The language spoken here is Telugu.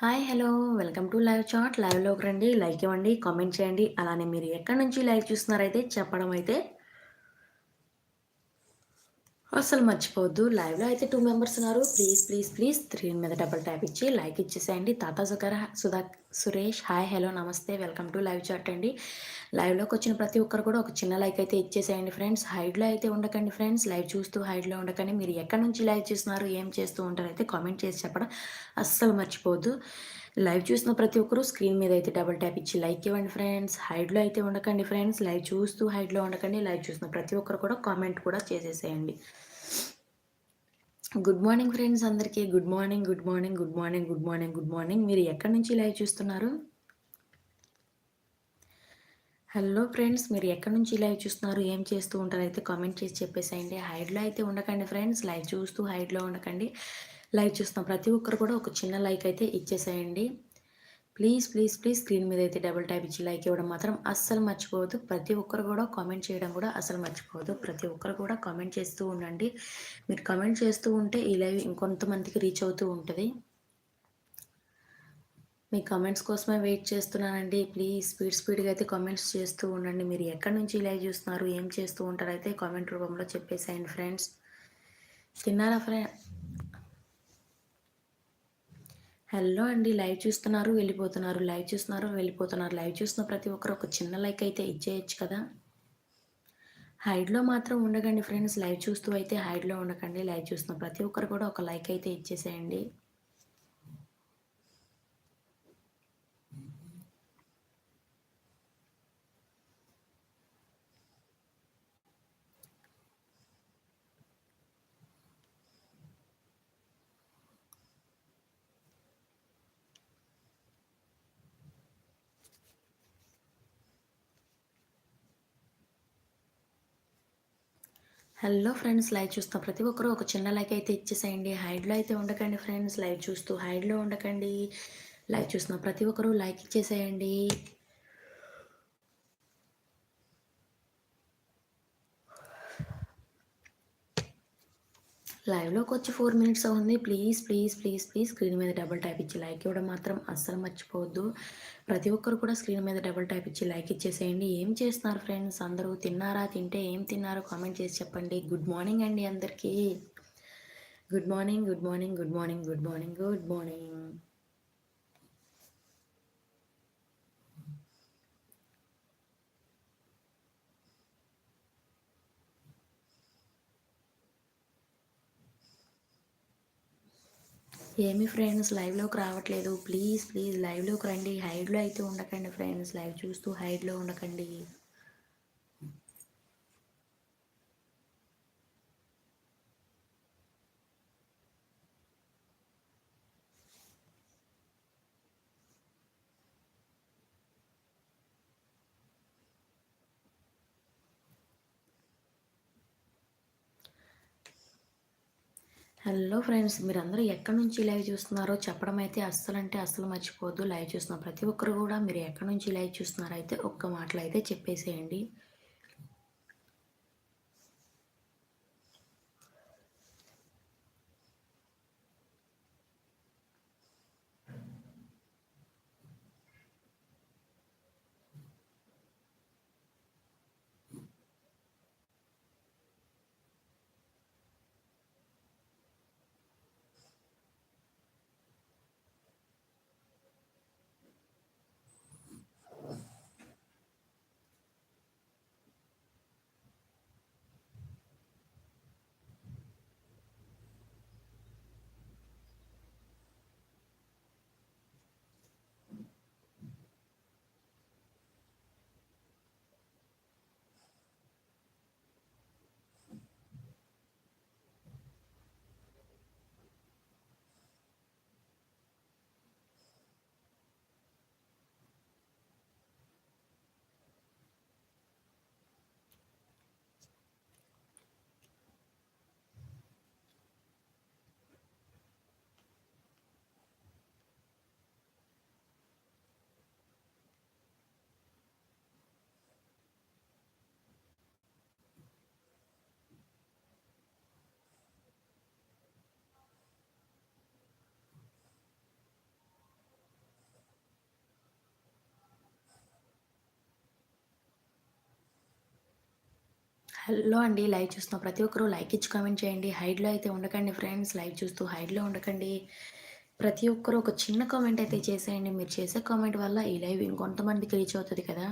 Hi hello. Welcome to live chat. లైవ్లోకి రండి లైక్ ఇవ్వండి కామెంట్ చేయండి. అలానే మీరు ఎక్కడి నుంచి లైవ్ చూస్తున్నారైతే చెప్పడం అయితే అసలు మర్చిపోవద్దు. లైవ్లో అయితే టూ మెంబర్స్ ఉన్నారు. Please please please. త్రీ మీద డబల్ ట్యాప్ ఇచ్చి లైక్ ఇచ్చేసేయండి. తాతా సుగర్ సుధా సురేష్ హాయ్ హలో నమస్తే వెల్కమ్ టు లైవ్ చాట్ అండి. లైవ్లోకి వచ్చిన ప్రతి ఒక్కరు కూడా ఒక చిన్న లైక్ అయితే ఇచ్చేసేయండి ఫ్రెండ్స్. హైడ్లో అయితే ఉండకండి ఫ్రెండ్స్. లైవ్ చూస్తూ హైడ్లో ఉండకండి. మీరు ఎక్కడి నుంచి లైవ్ చూస్తున్నారు ఏం చేస్తూ ఉంటారు అయితే కామెంట్ చేసి చెప్పడం అస్సలు మర్చిపోవద్దు. లైవ్ చూసిన ప్రతి ఒక్కరు స్క్రీన్ మీద అయితే డబుల్ ట్యాప్ ఇచ్చి లైక్ ఇవ్వండి ఫ్రెండ్స్. హైడ్లో అయితే ఉండకండి ఫ్రెండ్స్. లైవ్ చూస్తూ హైడ్లో ఉండకండి. లైవ్ చూసిన ప్రతి ఒక్కరు కూడా కామెంట్ కూడా చేసేసేయండి. గుడ్ మార్నింగ్ ఫ్రెండ్స్ అందరికీ. Good morning good morning good morning good morning good morning. మీరు ఎక్కడి నుంచి లైవ్ చూస్తున్నారు? హలో ఫ్రెండ్స్ మీరు ఎక్కడి నుంచి లైవ్ చూస్తున్నారు? ఏం చేస్తూ ఉంటారు? అయితే కామెంట్ చేసి చెప్పేసేయండి. హైడ్లో అయితే ఉండకండి ఫ్రెండ్స్ లైవ్ చూస్తూ హైడ్లో ఉండకండి. లైవ్ చూస్తున్న ప్రతి ఒక్కరు కూడా ఒక చిన్న లైక్ అయితే ఇచ్చేసేయండి. ప్లీజ్ ప్లీజ్ ప్లీజ్ స్క్రీన్ మీద అయితే డబుల్ ట్యాప్ ఇచ్చి లైక్ ఇవ్వడం మాత్రం అస్సలు మర్చిపోవద్దు. ప్రతి ఒక్కరు కూడా కామెంట్ చేయడం కూడా అసలు మర్చిపోవద్దు. ప్రతి ఒక్కరు కూడా కామెంట్ చేస్తూ ఉండండి. మీరు కామెంట్ చేస్తూ ఉంటే ఈ లైవ్ ఇంకొంతమందికి రీచ్ అవుతూ ఉంటుంది. మీ కామెంట్స్ కోసమే వెయిట్ చేస్తున్నానండి. ప్లీజ్ స్పీడ్ స్పీడ్గా అయితే కామెంట్స్ చేస్తూ ఉండండి. మీరు ఎక్కడి నుంచి లైవ్ చూస్తున్నారు ఏం చేస్తూ ఉంటారు అయితే కామెంట్ రూపంలో చెప్పేసేయండి ఫ్రెండ్స్. తిన్నారా ఫ్రెండ్ హలో అండి. లైవ్ చూస్తున్నారు వెళ్ళిపోతున్నారు. లైవ్ చూస్తున్నారు వెళ్ళిపోతున్నారు. లైవ్ చూస్తున్న ప్రతి ఒక్కరు ఒక చిన్న లైక్ అయితే ఇచ్చేయచ్చు కదా? హైడ్లో మాత్రం ఉండకండి ఫ్రెండ్స్. లైవ్ చూస్తూ అయితే హైడ్లో ఉండకండి. లైవ్ చూస్తున్న ప్రతి ఒక్కరు కూడా ఒక లైక్ అయితే ఇచ్చేసేయండి. హలో ఫ్రెండ్స్ లైవ్ చూస్తాం ప్రతి ఒక్కరు ఒక చిన్న లైక్ అయితే ఇచ్చేసేయండి. హైడ్లో అయితే ఉండకండి ఫ్రెండ్స్ లైవ్ చూస్తూ హైడ్లో ఉండకండి. లైవ్ చూస్తున్నాం ప్రతి ఒక్కరూ లైక్ ఇచ్చేసేయండి. లైవ్లోకి వచ్చి ఫోర్ మినిట్స్ ఉంది please please please please screen మీద డబుల్ టైప్ ఇచ్చి లైక్ ఇవ్వడం మాత్రం అస్సలు మర్చిపోవద్దు. ప్రతి ఒక్కరు కూడా స్క్రీన్ మీద డబుల్ టైప్ ఇచ్చి లైక్ ఇచ్చేసేయండి. ఏం చేస్తున్నారు ఫ్రెండ్స్? అందరూ తిన్నారా? తింటే ఏం తిన్నారో కామెంట్ చేసి చెప్పండి. గుడ్ మార్నింగ్ అండి అందరికీ. Good morning good morning good morning good morning good morning. ఏమి ఫ్రెండ్స్ లైవ్లోకి రావట్లేదు. ప్లీజ్ ప్లీజ్ లైవ్లోకి రండి. హైడ్లో అయితే ఉండకండి ఫ్రెండ్స్. లైవ్ చూస్తూ హైడ్లో ఉండకండి. హలో ఫ్రెండ్స్ మీరందరూ ఎక్కడి నుంచి లైవ్ చూస్తున్నారో చెప్పడం అయితే అస్సలు అంటే అస్సలు మర్చిపోవద్దు. లైవ్ చూస్తున్న ప్రతి ఒక్కరు కూడా మీరు ఎక్కడి నుంచి లైవ్ చూస్తున్నారో అయితే ఒక్క మాటలు అయితే చెప్పేసేయండి. హలో అండి లైవ్ చూస్తున్న ప్రతి ఒక్కరూ లైక్ ఇచ్చి కామెంట్ చేయండి. హైడ్లో అయితే ఉండకండి ఫ్రెండ్స్ లైవ్ చూస్తూ హైడ్లో ఉండకండి. ప్రతి ఒక్కరూ ఒక చిన్న కామెంట్ అయితే చేసేయండి. మీరు చేసే కామెంట్ వల్ల ఈ లైవ్ ఇంకొంతమందికి రీచ్ అవుతుంది కదా.